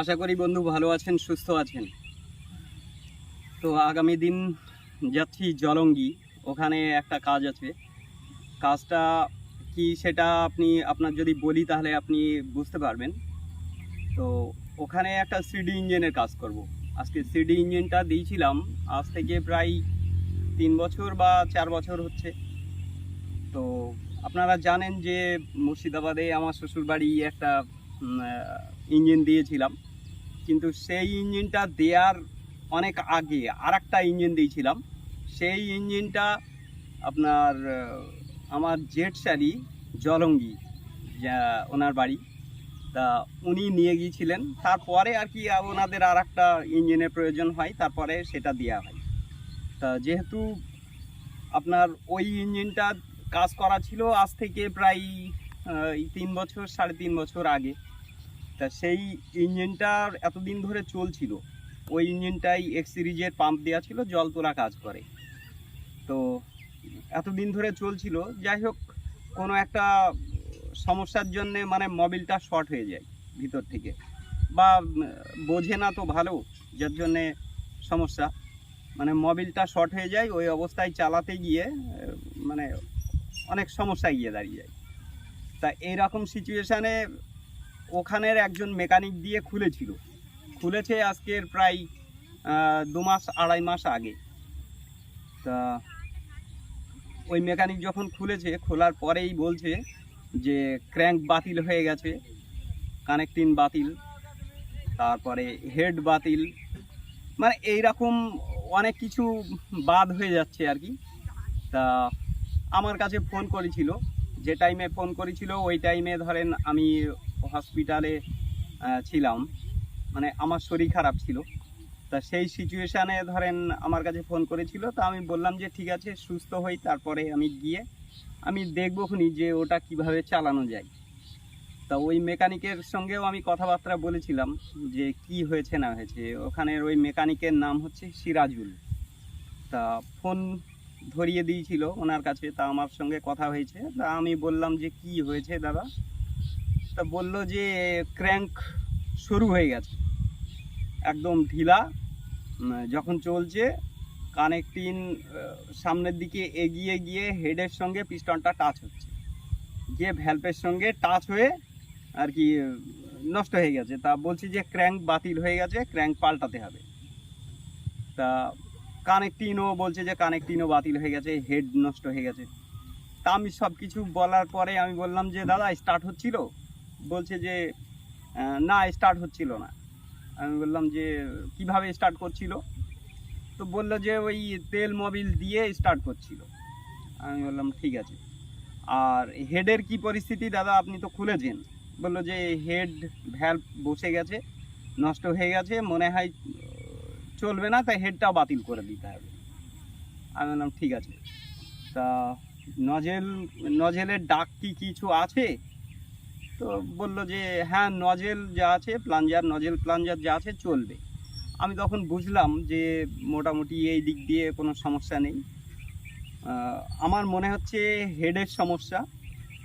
আশা করি বন্ধু ভালো আছেন, সুস্থ আছেন। তো আগামী দিন যাচ্ছি জলঙ্গি, ওখানে একটা কাজ আছে। কাজটা কি সেটা আপনি, আপনার যদি বলি তাহলে আপনি বুঝতে পারবেন। তো ওখানে একটা সিডি ইঞ্জিনের কাজ করব। আজকে সিডি ইঞ্জিনটা দিয়েছিলাম, আজ থেকে প্রায় তিন বছর বা চার বছর হচ্ছে। তো আপনারা জানেন যে মুর্শিদাবাদে আমার শ্বশুরবাড়ি একটা ইঞ্জিন দিয়েছিলাম। কিন্তু সেই ইঞ্জিনটা দেওয়ার অনেক আগে আর একটা ইঞ্জিন দিয়েছিলাম। সেই ইঞ্জিনটা আপনার আমার জেট স্যারি জলঙ্গি, যা ওনার বাড়ি। তা উনি নিয়ে গিয়েছিলেন। তারপরে আর কি ওনাদের আর একটা ইঞ্জিনের প্রয়োজন হয়, তারপরে সেটা দেওয়া হয়। তা যেহেতু আপনার ওই ইঞ্জিনটা কাজ করা ছিল আজ থেকে প্রায় তিন বছর, সাড়ে তিন বছর আগে। তা সেই ইঞ্জিনটার এতদিন ধরে চলছিল। ওই ইঞ্জিনটাই এক্স সিরিজের পাম্প দেওয়া ছিল, জল তোলা কাজ করে। তো এতদিন ধরে চলছিল, যাই হোক, কোনো একটা সমস্যার জন্যে মানে মোবিলটা শর্ট হয়ে যায় ভিতর থেকে। বা বোঝে না তো ভালো, যার জন্যে সমস্যা। মানে মোবিলটা শর্ট হয়ে যায়, ওই অবস্থায় চালাতে গিয়ে মানে অনেক সমস্যা গিয়ে দাঁড়িয়ে যায়। তা এইরকম সিচুয়েশানে ওখানের একজন মেকানিক দিয়ে খুলেছিল। খুলেছে আজকের প্রায় দু মাস, আড়াই মাস আগে। তা ওই মেকানিক যখন খুলেছে, খোলার পরেই বলছে যে, ক্র্যাঙ্ক বাতিল হয়ে গেছে কানেক্টিং বাতিল, তারপরে হেড বাতিল। মানে এই রকম অনেক কিছু বাদ হয়ে যাচ্ছে আর কি। তা আমার কাছে ফোন করেছিল, যে টাইমে ফোন করেছিল, ওই টাইমে ধরেন আমি হসপিটালে ছিলাম। মানে আমার শরীর খারাপ ছিল। তা সেই সিচুয়েশানে ধরেন আমার কাছে ফোন করেছিল। তা আমি বললাম যে, ঠিক আছে, সুস্থ হই, তারপরে আমি গিয়ে আমি দেখব খুনি যে ওটা কীভাবে চালানো যায়। তা ওই মেকানিকের সঙ্গেও আমি কথাবার্তা বলেছিলাম যে, কি হয়েছে, না হয়েছে? ওখানের ওই মেকানিকের নাম হচ্ছে সিরাজুল। তা ফোন ধরিয়ে দিয়েছিল ওনার কাছে। তা আমার সঙ্গে কথা হয়েছে। তা আমি বললাম যে, কি হয়েছে, দাদা? তা বলল যে ক্র্যাঙ্ক শুরু হয়ে গেছে। একদম ঢিলা যখন চলছে কানেক্টিং সামনের দিকে এগিয়ে গিয়ে হেডের সঙ্গে পিস্টনটা টাচ হচ্ছে। গিয়ে ভ্যালভের সঙ্গে টাচ হয়ে আর কি নষ্ট হয়ে গেছে। তা বলছি যে ক্র্যাঙ্ক বাতিল হয়ে গেছে ক্র্যাঙ্ক পাল্টাতে হবে। তা কানেক্টিনও বলছে যে কানেক্টিনও বাতিল হয়ে গেছে হেড নষ্ট হয়ে গেছে। তা আমি সব কিছু বলার পরে আমি বললাম যে, দাদা স্টার্ট হচ্ছিল? বলছে যে না স্টার্ট হচ্ছিল না। আমি বললাম যে, কীভাবে স্টার্ট করছিল? তো বলল যে, ওই তেল মোবিল দিয়ে স্টার্ট করছিল। আমি বললাম, ঠিক আছে। আর হেডের কি পরিস্থিতি, দাদা, আপনি তো খুলেছেন। বলল যে হেড ভ্যালভ বসে গেছে, নষ্ট হয়ে গেছে, মনে হয় চলবে না, তাই হেডটা বাতিল করে দিতে হবে। আমি বললাম, ঠিক আছে। তা, নজেল, নজেলের ডাক কি কিছু আছে? তো বলল যে হ্যাঁ নজেল যা আছে প্লাঞ্জার নজেল প্লাঞ্জার যা আছে, চলবে। আমি তখন বুঝলাম যে, মোটামুটি এই দিক দিয়ে কোনো সমস্যা নেই। আমার মনে হচ্ছে হেডের সমস্যা।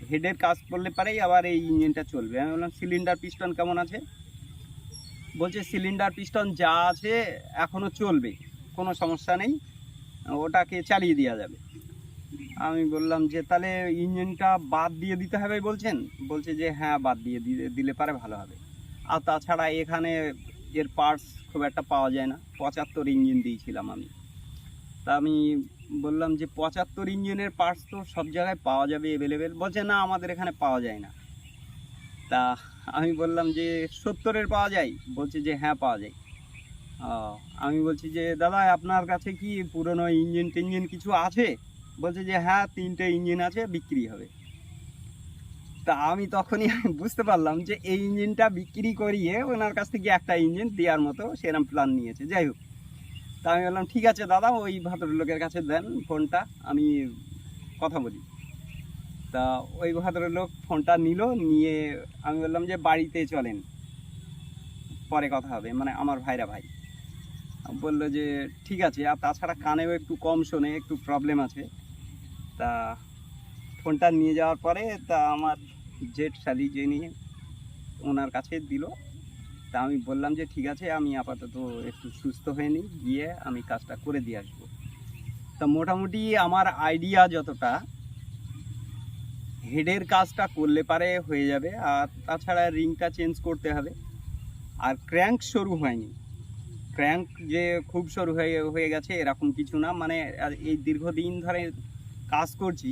হেডের কাজ করলে পারেই আবার এই ইঞ্জিনটা চলবে। আমি বললাম সিলিন্ডার পিস্টন কেমন আছে? বলছে সিলিন্ডার পিস্টন যা আছে এখনও চলবে, কোনো সমস্যা নেই। ওটাকে চালিয়ে দেওয়া যাবে। আমি বললাম যে, তাহলে ইঞ্জিনটা বাদ দিয়ে দিতে হবে, বলছেন। বলছে যে হ্যাঁ বাদ দিয়ে দিলে পারে ভালো হবে। আর তাছাড়া এখানে এর পার্টস খুব একটা পাওয়া যায় না। পঁচাত্তর ইঞ্জিন দিয়েছিলাম আমি। তা আমি বললাম যে, পঁচাত্তর ইঞ্জিনের পার্টস তো সব জায়গায় পাওয়া যাবে অ্যাভেলেবেল বলছে, না, আমাদের এখানে পাওয়া যায় না। তা আমি বললাম যে, সত্তরের পাওয়া যায়? বলছে যে হ্যাঁ পাওয়া যায়। আমি বলছি যে, দাদা, আপনার কাছে কি পুরনো ইঞ্জিন টিঞ্জিন কিছু আছে? বলছে যে হ্যাঁ তিনটে ইঞ্জিন আছে, বিক্রি হবে। তা আমি তখনই বুঝতে পারলাম যে, এই ইঞ্জিনটা বিক্রি করিয়ে ওনার কাছ থেকে একটা ইঞ্জিন দেওয়ার মতো সেরকম প্ল্যান নিয়েছে। যাই হোক, তা আমি বললাম, ঠিক আছে দাদা, ওই ভদ্রলোকের কাছে দেন ফোনটা, আমি কথা বলি। তা ওই ভদ্রলোক ফোনটা নিল, নিয়ে আমি বললাম যে, বাড়িতে চলেন, পরে কথা হবে। মানে আমার ভাইরা ভাই। বলল যে, ঠিক আছে। আর তাছাড়া কানেও একটু কম শোনে, একটু প্রবলেম আছে। তা ফোনটা নিয়ে যাওয়ার পরে তা আমার জেট শালি যিনি ওনার কাছে দিল। তা আমি বললাম যে, ঠিক আছে, আমি আপাতত একটু সুস্থ হয়ে নিই, গিয়ে আমি কাজটা করে দিয়ে আসব। তা মোটামুটি আমার আইডিয়া যতটা হেডের কাজটা করলে পারে হয়ে যাবে, আর তাছাড়া রিংটা চেঞ্জ করতে হবে। আর ক্র্যাঙ্ক সরু হয়নি। ক্র্যাঙ্ক যে খুব সরু হয়ে হয়ে গেছে, এরকম কিছু না। মানে এই দীর্ঘদিন ধরে কাজ করছি,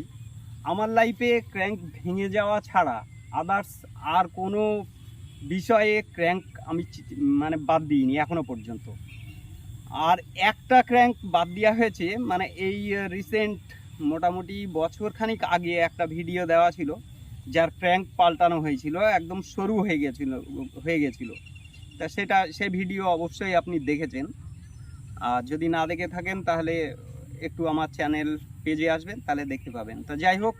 আমার লাইফে ক্র্যাঙ্ক ভেঙে যাওয়া ছাড়া আদার্স আর কোনো বিষয়ে ক্র্যাঙ্ক আমি মানে বাদ দিইনি এখনও পর্যন্ত। আর একটা ক্র্যাঙ্ক বাদ দেওয়া হয়েছে মানে এই রিসেন্ট মোটামুটি বছর খানিক আগে একটা ভিডিও দেওয়া ছিল, যার ক্র্যাঙ্ক পাল্টানো হয়েছিল, একদম সরু হয়ে গেছিল হয়ে গেছিল। তা সেটা, সে ভিডিও অবশ্যই আপনি দেখেছেন। আর যদি না দেখে থাকেন, তাহলে একটু আমার চ্যানেল পেজে আসবেন, তাহলে দেখতে পাবেন। তো যাই হোক,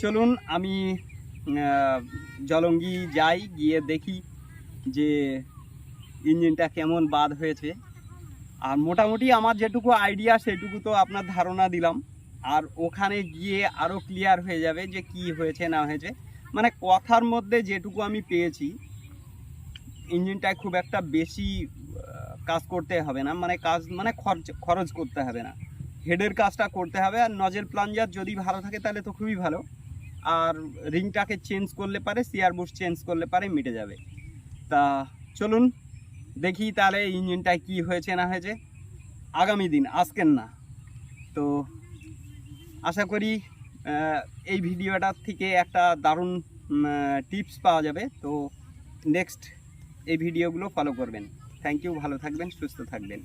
চলুন আমি জলঙ্গি যাই, গিয়ে দেখি যে ইঞ্জিনটা কেমন বাদ হয়েছে। আর মোটামুটি আমার যেটুকু আইডিয়া সেটুকু তো আপনার ধারণা দিলাম। আর ওখানে গিয়ে আরও ক্লিয়ার হয়ে যাবে যে কি হয়েছে, না হয়েছে। মানে কথার মধ্যে যেটুকু আমি পেয়েছি, ইঞ্জিনটায় খুব একটা বেশি কাজ করতে হবে না। মানে কাজ মানে খরচ খরচ করতে হবে না। হেডের কাজটা করতে হবে আর নজেল প্লাঞ্জার যদি ভালো থাকে তাহলে তো খুবই ভালো। আর রিংটাকে চেঞ্জ করলে পারে সিয়ার বুশ চেঞ্জ করলে পারে, মিটে যাবে। তা চলুন, দেখি তাহলে ইঞ্জিনটায় কি হয়েছে না হয়েছে। আগামী দিন, আজকের না। তো আশা করি এই ভিডিওটার থেকে একটা দারুণ টিপস পাওয়া যাবে। তো নেক্সট এই ভিডিওগুলো ফলো করবেন। থ্যাংক ইউ ভালো থাকবেন, সুস্থ থাকবেন।